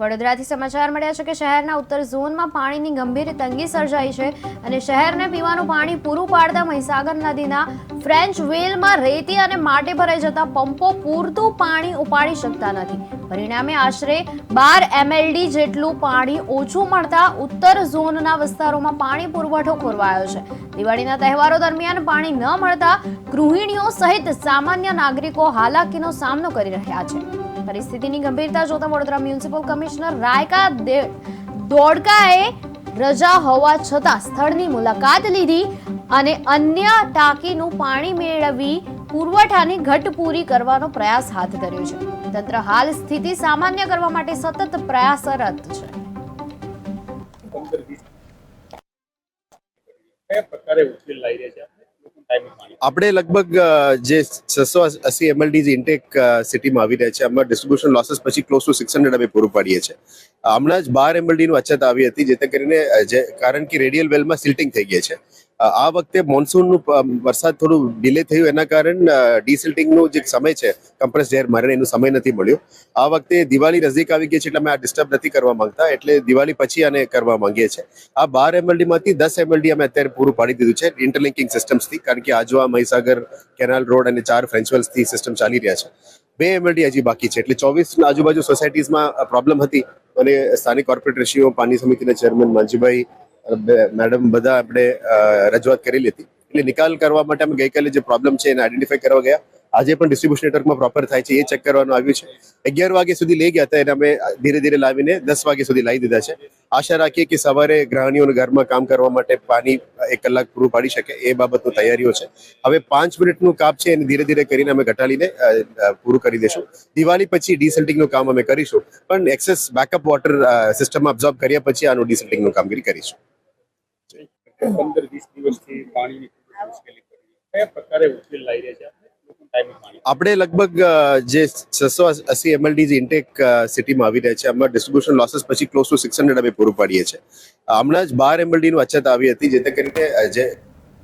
વડોદરાથી સમાચાર મળ્યા છે કે શહેરના ઉત્તર ઝોનમાં પાણીની ગંભીર તંગી સર્જાઈ છે અને શહેરને પીવાનું પાણી પૂરું પાડતા મહીસાગર નદીના ફ્રેન્ચ વેલમાં રેતી અને માટી ભરાઈ જતા પંપો પૂરતું પાણી ઉપાડી શકતા નથી. પરિણામે આશરે બાર એમએલડી જેટલું પાણી ઓછું મળતા ઉત્તર ઝોનના વિસ્તારોમાં પાણી પુરવઠો ખોરવાયો છે. દિવાળીના તહેવારો દરમિયાન પાણી ન મળતા ગૃહિણીઓ સહિત સામાન્ય નાગરિકો હાલાકીનો સામનો કરી રહ્યા છે. પરિસ્થિતિની ગંભીરતા જોતા વડોદરા મ્યુનિસિપલ કમિશનર રાયકા દોડકાએ રજા હોવા છતાં સ્થળની મુલાકાત લીધી અને અન્ય ટાંકીનું પાણી મેળવી પુરવઠાની ઘટ પૂરી કરવાનો પ્રયાસ હાથ ધર્યો છે. તંત્ર હાલ સ્થિતિ સામાન્ય કરવા માટે સતત પ્રયાસરત છે. કયા પ્રકારે ઉકેલ લાવી રહ્યા છે. આપણે લગભગ જે છસો અસી એમએલડી ઇન્ટેક સિટીમાં આવી રહ્યા છે આમાં ડિસ્ટ્રીબ્યુશન લોસીસ પછી ક્લોઝ ટુ સિક્સ હંડ્રેડ અમે પૂરું પાડીએ છીએ. હમણાં જ બાર એમએલડી નું અછત આવી હતી, જેથી કરીને જે, કારણ કે રેડિયલ વેલમાં સિલ્ટિંગ થઈ ગઈ છે. આ વખતે મોન્સૂનનું વરસાદ થોડું ડિલે થયું. એના કારણ ડિસિલ્ટિંગનો જે સમય છે કમ્પ્રેસ એર મારે એનો સમય નથી મળ્યો. આ વખતે દિવાળી નજીક આવી ગઈ છે એટલે અમે આ ડિસ્ટર્બ નથી કરવા માંગતા. એટલે દિવાળી પછી આને કરવા માંગીએ છીએ. આ બાર એમએલડીમાંથી દસ એમએલડી અમે અત્યારે પૂરું પાડી દીધું છે ઇન્ટરલિંકિંગ સિસ્ટમ્સથી કારણ કે આજવા મહીસાગર, કેનાલ રોડ અને ચાર ફ્રેન્ચવેલ્સથી સિસ્ટમ ચાલી રહ્યા છે. બે એમએલડી હજી બાકી છે. એટલે ચોવીસ આજુબાજુ સોસાયટીઝમાં પ્રોબ્લેમ હતી. અને સ્થાનિક કોર્પોરેટરશ્રીઓ પાણી સમિતિના ચેરમેન માનજીભાઈ મેડમ બધા આપણે રજૂઆત કરેલી હતી. એટલે નિકાલ કરવા માટે અમે ગઈકાલે જે પ્રોબ્લેમ છે એને આઈડેન્ટિફાઈ કરવા ગયા. આજે પણ ડિસ્ટ્રીબ્યુશન નેટવર્કમાં પ્રોપર થાય છે, એ ચેક કરવાનું આવ્યું છે. અગિયાર વાગ્યા સુધી લઈ ગયા હતા, એને અમે ધીરે ધીરે લાવીને દસ વાગ્યા સુધી લાવી દીધા છે. આશા રાખીએ કે સવારે ગ્રહણીઓને ઘરમાં કામ કરવા માટે પાણી એક કલાક પૂરું પાડી શકે એ બાબતની તૈયારીઓ છે. હવે પાંચ મિનિટનું કાપ છે, એને ધીરે ધીરે કરીને અમે ઘટાડીને પૂરું કરી દઈશું દિવાળી પછી ડિસલ્ટિંગનું કામ અમે કરીશું. પણ excess backup water system absorb કર્યા પછી આનું ડિસલ્ટિંગનું કામગીરી કરીશું. પંદર વીસ દિવસથી પાણીની મુશ્કેલી આપણે? લગભગ જે છસો અસી એમએલડી જે ઇન્ટેક સિટીમાં આવી રહ્યા છે આમાં ડિસ્ટ્રીબ્યુશન લોસીસ પછી ક્લોઝ ટુ સિક્સ હંડ્રેડ અમે પૂરું પાડીએ છીએ. હમણાં જ બાર એમએલડી નું અછત આવી હતી, જેથી કરીને જે